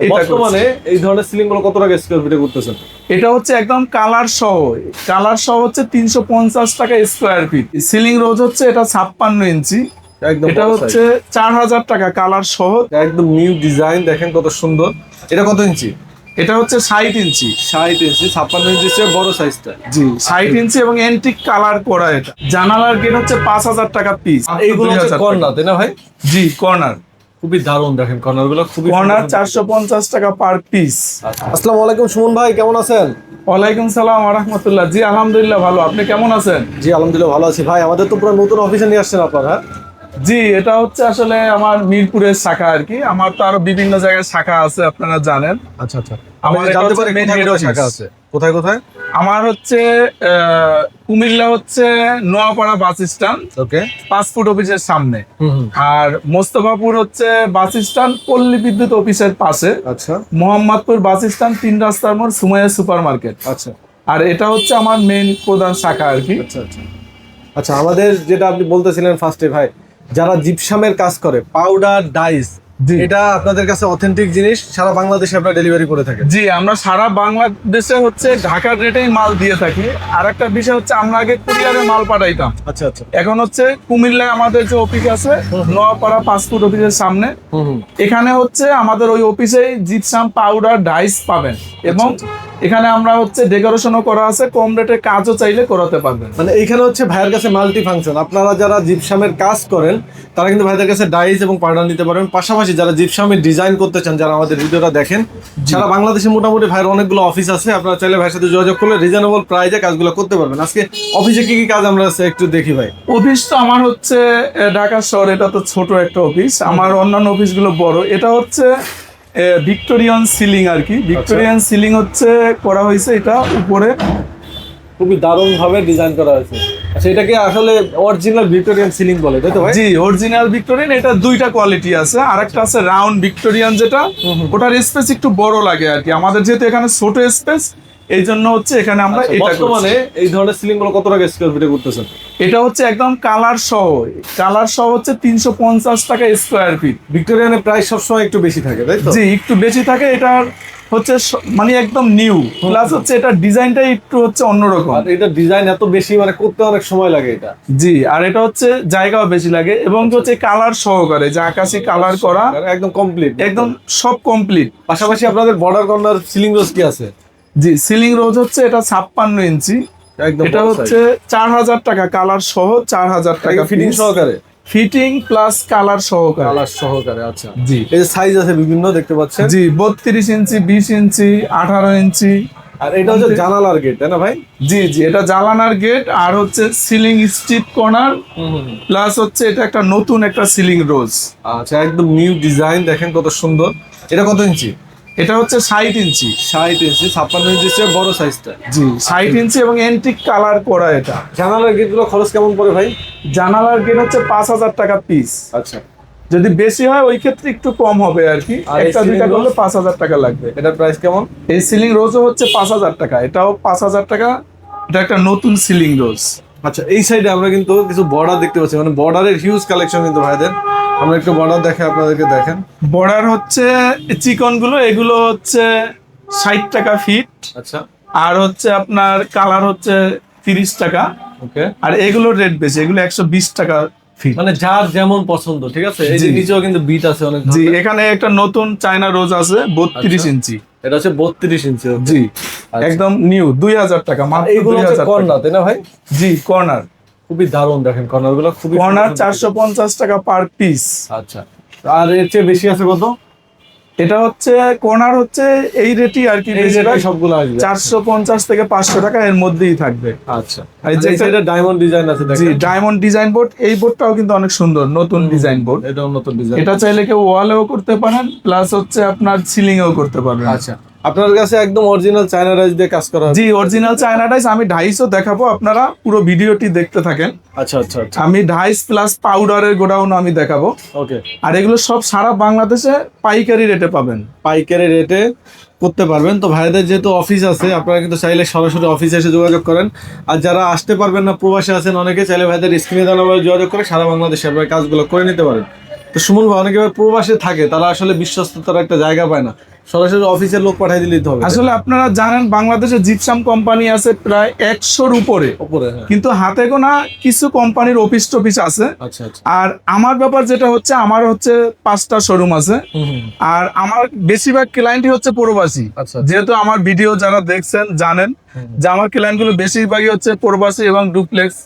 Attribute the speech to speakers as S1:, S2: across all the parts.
S1: বর্তমানে এই ধরনের সিলিংগুলো কত টাকা স্কোয়ার ফিটে করতেছেন
S2: এটা হচ্ছে একদম কালার সহ কালার সহ হচ্ছে তিনশো পঞ্চাশ টাকা স্কোয়ার ফিট সিলিং রোজ হচ্ছে এটা ছাপ্পান্ন ইঞ্চি।
S1: একদম
S2: এটা হচ্ছে চার হাজার টাকা কালার সহ।
S1: একদম নিউ ডিজাইন দেখেন কত সুন্দর। এটা কত ইঞ্চি?
S2: এটা হচ্ছে ষাট ইঞ্চি।
S1: ষাট ইঞ্চি ছাপ্পান্ন ইঞ্চি চেয়ে বড় সাইজটা
S2: জি ষাট ইঞ্চি এবং এন্টিক কালার করা এটা। জানালার গেট হচ্ছে পাঁচ হাজার টাকা পিস
S1: এইগুলো হচ্ছে কর্নার তাই না ভাই?
S2: জি কর্নার
S1: খুবই দারুণ দেখেন কর্নারগুলো খুবই
S2: কর্নার চারশো পঞ্চাশ টাকা পার পিস
S1: আসসালামু আলাইকুম সুমন ভাই কেমন আছেন?
S2: ওয়ালাইকুম সালাম রহমতুল্লাহ। জি আলহামদুলিল্লাহ ভালো। আপনি কেমন আছেন?
S1: জি আলহামদুলিল্লাহ ভালো আছি। ভাই আমাদের তো পুরো নতুন অফিসে নিয়ে আসছেন আপনারা হ্যাঁ?
S2: জি এটা হচ্ছে আসলে আমার মিরপুরের শাখা আর কি। আমার তো আরও বিভিন্ন জায়গায় শাখা আছে আপনারা জানেন।
S1: আচ্ছা আচ্ছা।
S2: আমার
S1: আমার জানতে পারি কোথায় কোথায় শাখা আছে। কোথায় কোথায়?
S2: আমার হচ্ছে আহ, কুমিল্লা হচ্ছে Noapara bus stand.
S1: Okay
S2: passport অফিসের সামনে। আর মোস্তফাপুর হচ্ছে বাস স্ট্যান্ড পল্লী বিদ্যুৎ অফিসের পাশে।
S1: আচ্ছা।
S2: মোহাম্মদপুর বাস স্ট্যান্ড তিন রাস্তার মোড় সুমাইয়া সুপার মার্কেট
S1: আচ্ছা।
S2: আর এটা হচ্ছে আমার মেন প্রধান শাখা আর কি।
S1: আচ্ছা আচ্ছা। আচ্ছা আমাদের যেটা আপনি বলতেছিলেন ফার্স্টে ভাই যারা জিপসামের কাজ করে পাউডার ডাইস। এটা আপনাদের কাছে অথেন্টিক জিনিস সারা বাংলাদেশে আপনারা ডেলিভারি করে থাকেন।
S2: জি আমরা সারা বাংলাদেশে হচ্ছে ঢাকার রেটেই মাল দিয়ে থাকি। আর একটা বিষয় হচ্ছে আমরা আগে কুরিয়ারে মাল পাঠাইতাম।
S1: আচ্ছা আচ্ছা।
S2: এখন হচ্ছে কুমিল্লায় আমাদের যে অফিস আছে নোয়াপাড়া পাসপোর্ট অফিসের সামনে এখানে হচ্ছে আমাদের ওই অফিসেই জিপসাম পাউডার ডাইস পাবেন। এবং এখানে আমরা হচ্ছে ডেকোরেশনও করা আছে কম রেটে কাজও চাইলে করাতে পারবেন।
S1: মানে এখানে হচ্ছে ভাইয়ের কাছে মাল্টি ফাংশন আপনারা যারা জিপসামের কাজ করেন তারা কিন্তু ভাইদের কাছে ডাইস এবং পাউডার নিতে পারবেন। পাশাপাশি যারা জিপসামের ডিজাইন করতে চান যারা আমাদের ভিডিওটা দেখেন সারা বাংলাদেশে মোটামুটি ভাইয়ের অনেকগুলো অফিস আছে। আপনারা চাইলে ভাইয়ের সাথে যোগাযোগ করলে রিজনেবল প্রাইজে কাজগুলো করতে পারবেন। আজকে অফিসে কি কি কাজ আমরা আছে একটু দেখি ভাই।
S2: অফিস তো আমার হচ্ছে ঢাকা শহর এটা তো ছোট একটা অফিস আমার অন্যান্য অফিসগুলো বড়। এটা হচ্ছে ভিক্টোরিয়ান সিলিং আর কি ভিক্টোরিয়ান সিলিং হচ্ছে করা হয়েছে এটা উপরে।
S1: খুবই দারুণ ভাবে ডিজাইন করা হয়েছে। আচ্ছা এটাকে আসলে অরিজিনাল ভিক্টোরিয়ান সিলিং বলে তাই তো ভাই?
S2: জি অরিজিনাল ভিক্টোরিয়ান এটা দুইটা কোয়ালিটি আছে। আর একটা আছে রাউন্ড ভিক্টোরিয়ান যেটা ওটার স্পেস একটু বড় লাগে আর কি আমাদের যেহেতু এখানে ছোট স্পেস এই জন্য হচ্ছে এখানে আমরা
S1: আচ্ছা,
S2: এটা
S1: বর্তমানে এই ধরনের সিলিংগুলো কত টাকা স্কোয়ার ফিটে করতেছেন
S2: এটা হচ্ছে একদম কালার সহ। কালার সহ হচ্ছে তিনশো পঞ্চাশ টাকা স্কোয়ার ফিট
S1: ভিক্টোরিয়ানের প্রাইস সবসময় একটু বেশি থাকে তাই
S2: জি একটু বেশি থাকে। এটার হচ্ছে মানে একদম নিউ প্লাস হচ্ছে এটা ডিজাইনটা একটু হচ্ছে অন্যরকম।
S1: আর এটা ডিজাইন এত বেশি মানে করতে অনেক সময় লাগে এটা।
S2: জি আর এটা হচ্ছে জায়গাও বেশি লাগে এবং হচ্ছে কালার সহকারে যে আকাশি কালার করা
S1: একদম কমপ্লিট
S2: একদম সব কমপ্লিট
S1: পাশাপাশি আপনাদের বর্ডার কর্নার সিলিং রোজ কি আছে?
S2: জি সিলিং রোজ হচ্ছে এটা ছাপ্পান্ন ইঞ্চি।
S1: একদম
S2: এটা হচ্ছে চার হাজার টাকা কালার সহ চার হাজার টাকা
S1: ফিটিং সহকারে?
S2: ফিটিং প্লাস কালার সহকারে।
S1: কালার সহকারে আচ্ছা।
S2: জি।
S1: এই সাইজ আছে বিভিন্ন দেখতে পাচ্ছেন?
S2: জি বত্রিশ ইঞ্চি বিশ ইঞ্চি আঠারো ইঞ্চি।
S1: আর এটা হচ্ছে জানালার গেট তাই না ভাই?
S2: জি জি এটা জালানার গেট আর হচ্ছে সিলিং স্ট্রিপ কর্নার প্লাস হচ্ছে এটা একটা নতুন একটা সিলিং রোজ
S1: আচ্ছা একদম নিউ ডিজাইন দেখেন কত সুন্দর। এটা কত ইঞ্চি?
S2: এটা হচ্ছে ষাট ইঞ্চি।
S1: ষাট ইঞ্চি ছাপ্পান্ন ইঞ্চি চেয়ে বড় সাইজটা।
S2: জি ষাট ইঞ্চি এবং এন্টিক কালার করা এটা।
S1: জানালার গেটগুলো খরচ কেমন পড়ে ভাই?
S2: জানালার গেট হচ্ছে পাঁচ হাজার টাকা পিস
S1: আচ্ছা।
S2: যদি বেশি হয় ওই ক্ষেত্রে একটু কম হবে আর কি। একটা দুইটা করলে পাঁচ হাজার টাকা লাগবে।
S1: এটার প্রাইস কেমন?
S2: এই সিলিং রোজও হচ্ছে পাঁচ হাজার টাকা। এটাও পাঁচ হাজার টাকা। এটা একটা নতুন সিলিং রোজ
S1: আচ্ছা এই সাইডে আমরা কিন্তু কিছু বর্ডার দেখতে পাচ্ছি। মানে বর্ডারের হিউজ কালেকশন কিন্তু ভাইদের। আমরা একটু বর্ডার দেখে আপনাদেরকে দেখেন।
S2: বর্ডার হচ্ছে চিকনগুলো এগুলো হচ্ছে ষাট টাকা ফিট।
S1: আচ্ছা।
S2: আর হচ্ছে আপনার কালার হচ্ছে তিরিশ টাকা।
S1: ওকে।
S2: আর এগুলোর রেট বেশি এগুলো একশো বিশ টাকা ফিট।
S1: মানে যার যেমন পছন্দ ঠিক আছে? এই যে নিচেও কিন্তু বিট আছে অনেক
S2: জি এখানে একটা নতুন চায়না রোজ আছে বত্রিশ
S1: আচ্ছা।
S2: ইঞ্চি।
S1: এটা হচ্ছে বত্রিশ ইঞ্চি
S2: জি
S1: আচ্ছা।
S2: একদম নিউ দুই হাজার টাকা মাত্র
S1: এইগুলো হচ্ছে কর্নার তাই না ভাই?
S2: জি কর্নার।
S1: খুবই দারুণ দেখেন কর্নারগুলো খুবই
S2: কর্নার চারশো পঞ্চাশ টাকা পার পিস
S1: আচ্ছা আর এর চেয়ে বেশি আছে কত?
S2: এটা হচ্ছে কর্নার হচ্ছে এই রেটই আর কি
S1: সবগুলো আসবে।
S2: চারশো পঞ্চাশ থেকে পাঁচশো টাকা এর মধ্যেই থাকবে।
S1: আচ্ছা। এই
S2: যে
S1: যে ডায়মন্ড ডিজাইন আছে
S2: জি ডায়মন্ড ডিজাইন বোর্ড এই বোর্ডটাও কিন্তু অনেক সুন্দর নতুন ডিজাইন বোর্ড
S1: এটাও নতুন ডিজাইন
S2: এটা চাইলে কেউ ওয়ালেও করতে পারেন প্লাস হচ্ছে আপনার সিলিং এও করতে পারবেন।
S1: আচ্ছা। আপনার কাছে একদম অরিজিনাল চায়না রাইস দিয়ে কাজ করা
S2: জি অরিজিনাল চায়না ডাইস আমি ঢাইসও দেখাবো আপনারা পুরো ভিডিওটি দেখতে থাকেন।
S1: আচ্ছা আচ্ছা আচ্ছা।
S2: আমি ঢাইস প্লাস পাউডারের গোডাউন আমি দেখাবো।
S1: ওকে।
S2: আর এগুলো সব সারা বাংলাদেশে পাইকারি রেটে পাবেন।
S1: পাইকারি রেটে করতে পারবেন। তো ভাইদের যেহেতু অফিস আছে আপনারা কিন্তু চাইলে সরাসরি অফিসে এসে যোগাযোগ করেন। আর যারা আসতে পারবেন না প্রবাসে আছেন অনেকে চাইলে ভাইদের স্ক্রিনে দেওয়া যোগাযোগ করে সারা বাংলাদেশে আপনারা কাজগুলো করে নিতে পারেন। তো সুমন ভাই অনেকে প্রবাসে থাকে তারা আসলে বিশ্বস্ততার একটা জায়গা পায় না। সরাসরি অফিসের লোক পাঠিয়ে দিলেই হবে।
S2: আসলে আপনারা জানেন বাংলাদেশে জিপসাম কোম্পানি আছে প্রায় একশোর উপরে।
S1: উপরে হ্যাঁ।
S2: কিন্তু হাতে গোনা কিছু কোম্পানির অফিস টফিস আছে।
S1: আচ্ছা আচ্ছা।
S2: আর আমার ব্যাপার যেটা হচ্ছে আমার হচ্ছে পাঁচটা শোরুম আছে। আর আমার বেশিরভাগ ক্লায়েন্টই হচ্ছে প্রবাসী।
S1: আচ্ছা
S2: যেহেতু আমার ভিডিও যারা দেখছেন জানেন যে আমার ক্লায়েন্টগুলো বেশিরভাগই হচ্ছে প্রবাসী এবং ডুপ্লেক্স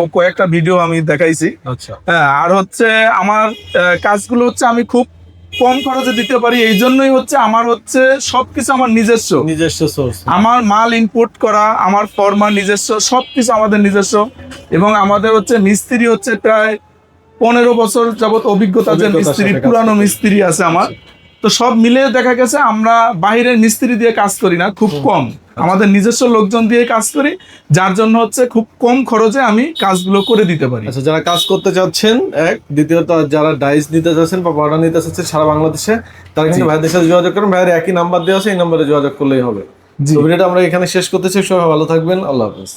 S2: ও কয়েকটা ভিডিও আমি দেখাইছি।
S1: আচ্ছা।
S2: হ্যাঁ আর হচ্ছে আমার কাজগুলো হচ্ছে আমি খুব কম খরচে দিতে পারি। এই জন্যই হচ্ছে আমার হচ্ছে সবকিছু আমার নিজস্ব।
S1: নিজস্ব সোর্স
S2: আমার মাল ইনপুট করা আমার ফর্মার নিজস্ব সবকিছু আমাদের নিজস্ব। এবং আমাদের হচ্ছে মিস্ত্রি হচ্ছে প্রায় পনেরো বছর যাবত অভিজ্ঞতা যে মিস্ত্রি পুরানো মিস্ত্রি আছে আমার। তো সব মিলে দেখা গেছে আমরা বাইরের মিস্ত্রি দিয়ে কাজ করি না খুব কম। আমাদের নিজস্ব লোকজন দিয়ে কাজ করি যার জন্য হচ্ছে খুব কম খরচে আমি কাজগুলো করে দিতে পারি।
S1: আচ্ছা যারা কাজ করতে চাচ্ছেন এক দ্বিতীয়ত যারা ডাইস নিতে চাচ্ছেন বা বর্ডার নিতে চাচ্ছেন সারা বাংলাদেশে তারা কিন্তু ভাইদের সাথে যোগাযোগ করুন। ভাইয়ের একই নাম্বার দেওয়া আছে এই নাম্বারে যোগাযোগ করলেই হবে। ভিডিওটা আমরা এখানে শেষ করতে চাই। সবাই ভালো থাকবেন। আল্লাহ হাফেজ।